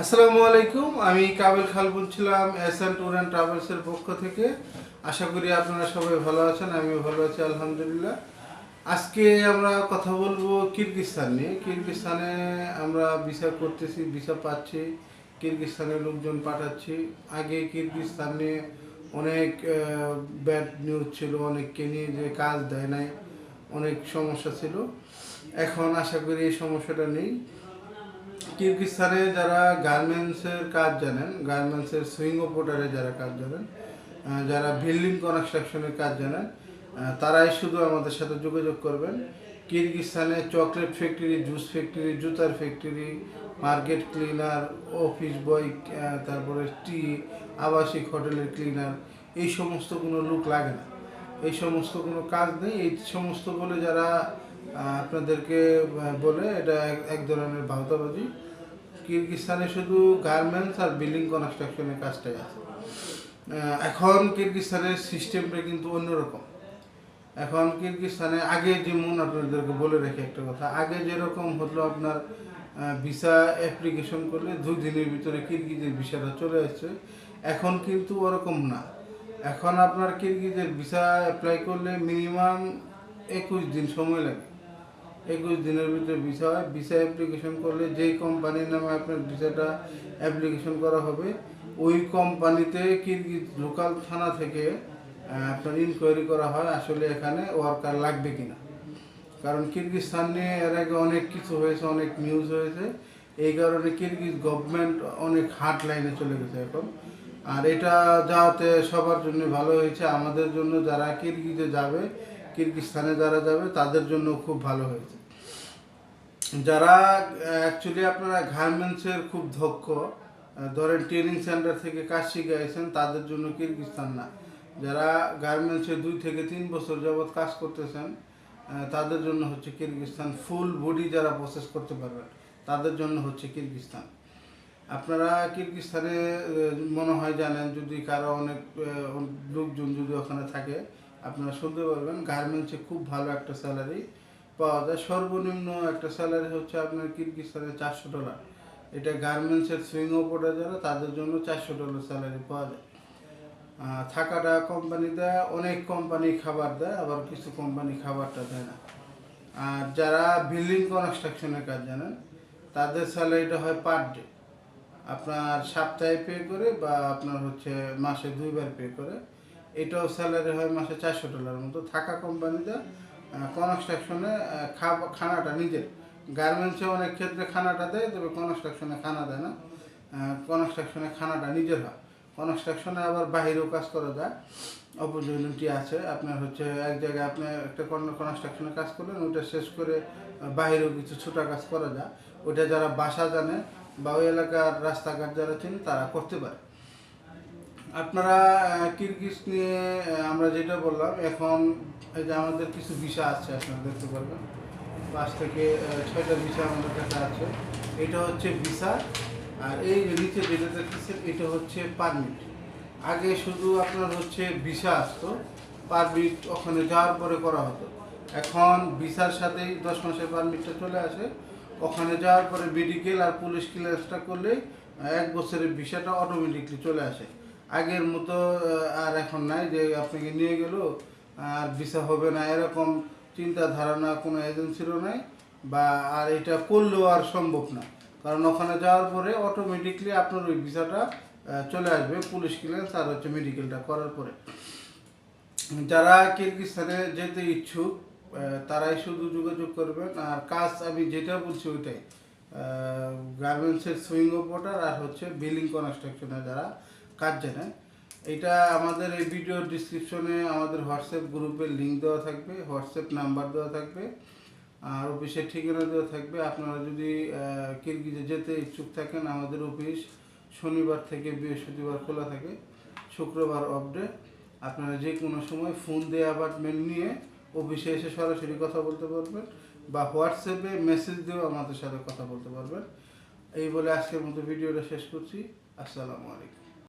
আসসালামু আলাইকুম, আমি কাবিল খাল বলছিলাম এস এন ট্যুর অ্যান্ড ট্রাভেলসের পক্ষ থেকে। আশা করি আপনারা সবাই ভালো আছেন, আমিও ভালো আছি, আলহামদুলিল্লাহ। আজকে আমরা কথা বলব কিরগিস্তান নিয়ে। কিরগিস্তানে আমরা ভিসা করতেছি, ভিসা পাচ্ছি, কিরগিস্তানের লোকজন পাঠাচ্ছি। আগে কিরগিস্তান নিয়ে অনেক ব্যাড নিউজ ছিল, অনেককে নিয়ে যে কাজ দেয় নাই, অনেক সমস্যা ছিল। এখন আশা করি এই সমস্যাটা নেই। কিরগিস্তানে যারা গার্মেন্টসের কাজ জানেন, গার্মেন্টসের সুইং অপারেটারে যারা কাজ জানেন যারা বিল্ডিং কনস্ট্রাকশনের কাজ জানেন তারাই শুধু আমাদের সাথে যোগাযোগ করবেন। কিরগিস্তানে চকলেট ফ্যাক্টরি, জুস ফ্যাক্টরি, জুতার factory, market cleaner, office boy তারপরে টি, আবাসিক হোটেলের ক্লিনার, এই সমস্ত কোনো লুক লাগে না। এই সমস্ত কোনো কাজ নেই। এই সমস্ত বলে যারা আপনাদেরকে বলে এটা এক- ধরনের ভাওতাবাজি। কিরগিস্তানে শুধু গার্মেন্টস আর বিল্ডিং কনস্ট্রাকশনের কাজটাই আছে। এখন কিরগিস্তানের সিস্টেমটা কিন্তু অন্যরকম। এখন কিরগিস্তানে আগে যেমন আপনাদেরকে বলে রাখি একটা কথা, আগে যেরকম হতো আপনার ভিসা অ্যাপ্লিকেশন করলে দুই দিনের ভিতরে কিরগিজের ভিসাটা চলে আসছে। এখন কিন্তু ওরকম না। এখন আপনার কিরগিজের ভিসা অ্যাপ্লাই করলে মিনিমাম একুশ দিন সময় লাগে। একুশ দিনের ভিতরে ভিসা হয়। ভিসা অ্যাপ্লিকেশন করলে যেই কোম্পানির নামে আপনার ভিসাটা অ্যাপ্লিকেশন করা হবে, ওই কোম্পানিতে কিরগিজ লোকাল থানা থেকে আপনার ইনকোয়ারি করা হয়, আসলে এখানে ওয়ার্কার লাগবে কিনা। কারণ কিরগিজস্তান নিয়ে এর আগে অনেক কিছু হয়েছে, অনেক নিউজ হয়েছে। এই কারণে কিরগিজ গভর্নমেন্ট অনেক হার্ড লাইনে চলে গেছে এখন। আর এটা যাতে সবার জন্য ভালো হয়েছে। আমাদের জন্য যারা কিরগিজে যাবে কিরগিজস্তানে যারা যাবে তাদের জন্য খুব ভালো হয়েছে। যারা অ্যাকচুয়ালি আপনারা গার্মেন্টসের খুব দক্ষ ধরেন ট্রেনিং সেন্টার থেকে কাজ শিখে আসেন তাদের জন্য কিরগিজস্তান না। যারা গার্মেন্টসে দুই থেকে তিন বছর যাবৎ কাজ করতেছেন তাদের জন্য হচ্ছে কিরগিজস্তান ফুল বডি যারা প্রসেস করতে পারবেন তাদের জন্য হচ্ছে কিরগিজস্তান আপনারা কিরগিজস্তানে আহ, মনে হয় জানেন যদি কারও অনেক লোকজন যদি ওখানে থাকে আপনারা শুনতে পারবেন। গার্মেন্টসে খুব ভালো একটা স্যালারি পাওয়া যায়। সর্বনিম্ন একটা স্যালারি হচ্ছে আপনার কিরগিজস্তানে চারশো ডলার এটা গার্মেন্টসের সুইং অপারেটার যারা, তাদের জন্য চারশো ডলার স্যালারি পাওয়া যায়। থাকাটা কোম্পানি দেয়, অনেক কোম্পানি খাবার দেয়, আবার কিছু কোম্পানি খাবারটা দেয় না। আর যারা বিল্ডিং কনস্ট্রাকশনের কাজ জানেন, তাদের স্যালারিটা হয় পার ডে আপনার সপ্তাহে পে করে বা আপনার হচ্ছে মাসে দুইবার পে করে। এটাও স্যালারি হয় মাসে চারশো ডলার মতো। থাকা কোম্পানিতে কনস্ট্রাকশনে খানাটা নিজের। গার্মেন্টসে অনেক ক্ষেত্রে খানাটা দেয়, তবে কনস্ট্রাকশনে খানা দেয় না। কনস্ট্রাকশনে খানাটা নিজের হয়। কনস্ট্রাকশনে আবার বাইরেও কাজ করা যায়। অপরচুনিটি আছে। আপনার হচ্ছে এক জায়গায় আপনি একটা কনস্ট্রাকশনে কাজ করলেন, ওইটা শেষ করে বাইরেও কিছু ছোটা কাজ করা যায়। ওইটা যারা বাসা জানে বা ওই এলাকার রাস্তাঘাট যারা চেনে, তারা করতে পারে। আপনারা কিরগিজ নিয়ে আমরা যেটা বললাম, এখন এই যে আমাদের কিছু বিষয় আছে, আপনারা দেখতে পারবেন। পাঁচ থেকে ছয়টা বিষয় আমাদের কাছে আছে। এটা হচ্ছে ভিসা, আর এই যে নিচে যেটা দেখতেছেন, এটা হচ্ছে পারমিট। আগে শুধু আপনার হচ্ছে ভিসা আসতো, পারমিট ওখানে যাওয়ার পরে করা হতো। এখন ভিসার সাথেই দশ মাসের পারমিটটা চলে আসে। ওখানে যাওয়ার পরে মেডিকেল আর পুলিশ ক্লিয়ারেন্সটা করলেই এক বছরের ভিসাটা অটোমেটিকলি চলে আসে। আগের মতো আর এখন নাই যে আপনাকে নিয়ে গেল, আর ভিসা হবে না, এরকম চিন্তা ধারণা কোনো এজেন্সিরও নাই, বা আর এটা করলেও আর সম্ভব না। কারণ ওখানে যাওয়ার পরে অটোমেটিকলি আপনার ওই ভিসাটা চলে আসবে, পুলিশ ক্লিয়ারেন্স আর হচ্ছে মেডিকেলটা করার পরে। যারা কিরগিস্তানে যেতে ইচ্ছুক তারাই শুধু যোগাযোগ করবেন। আর কাজ আমি যেটা বলছি ওইটাই গার্মেন্টসের সুইং অপারেটার আর হচ্ছে বিল্ডিং কনস্ট্রাকশনে যারা কাজ জানে এটা আমাদের এই ভিডিওর ডিসক্রিপশনে আমাদের হোয়াটসঅ্যাপ গ্রুপের লিঙ্ক দেওয়া থাকবে হোয়াটসঅ্যাপ নাম্বার দেওয়া থাকবে, আর অফিসের ঠিকানা দেওয়া থাকবে। আপনারা যদি কিরগিজে যেতে ইচ্ছুক থাকেন, আমাদের অফিস শনিবার থেকে বৃহস্পতিবার খোলা থাকে, শুক্রবার অফ আপনারা যে কোনো সময় ফোন দিয়ে অ্যাপার্টমেন্ট নিয়ে অফিসে এসে সরাসরি কথা বলতে পারবেন বা হোয়াটসঅ্যাপে মেসেজ দিয়েও আমাদের সাথে কথা বলতে পারবেন। এই বলে আজকের মতো ভিডিওটা শেষ করছি। আসসালামু আলাইকুম।